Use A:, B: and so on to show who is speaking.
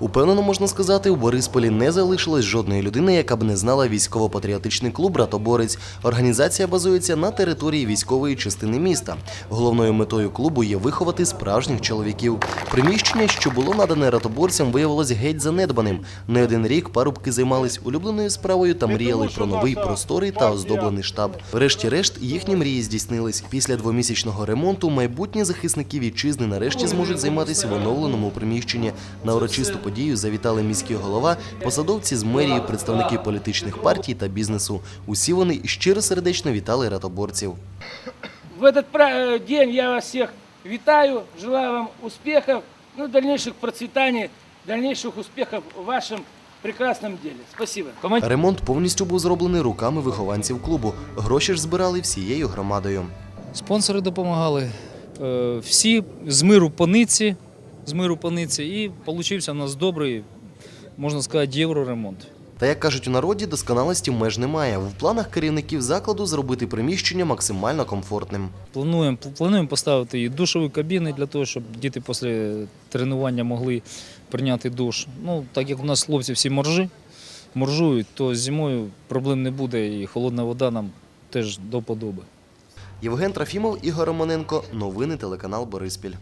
A: Упевнено можна сказати, у Борисполі не залишилось жодної людини, яка б не знала військово-патріотичний клуб Ратоборець. Організація базується на території військової частини міста. Головною метою клубу є виховати справжніх чоловіків. Приміщення, що було надане ратоборцям, виявилось геть занедбаним. Не один рік парубки займались улюбленою справою та мріяли про новий просторий та оздоблений штаб. Врешті-решт їхні мрії здійснились. Після двомісячного ремонту майбутні захисники вітчизни нарешті зможуть займатися в оновленому приміщенні. На урочисту подію завітали міський голова, посадовці з мерії, представники політичних партій та бізнесу. Усі вони щиро сердечно вітали ратоборців.
B: В этот э, день я вас всех витаю, желаю вам успехов, ну, дальнейших процветаний, дальнейших успехов в вашем прекрасном деле. Спасибо.
A: Ремонт повністю був зроблений руками вихованців клубу. Гроші ж збирали всією громадою.
C: Спонсори допомагали. Е, Всі з миру по ниці, з миру по ниці, і получився у нас добрий, можна сказати, євроремонт.
A: Та як кажуть у народі, досконалості меж немає. В планах керівників закладу зробити приміщення максимально комфортним.
C: Плануємо, плануємо поставити і душові кабіни для того, щоб діти після тренування могли прийняти душ. Ну, так як у нас хлопці всі моржі, моржують, то зимою проблем не буде і холодна вода нам теж до подоби.
A: Євген Трофімов, Ігор Романенко. Новини телеканал Бориспіль.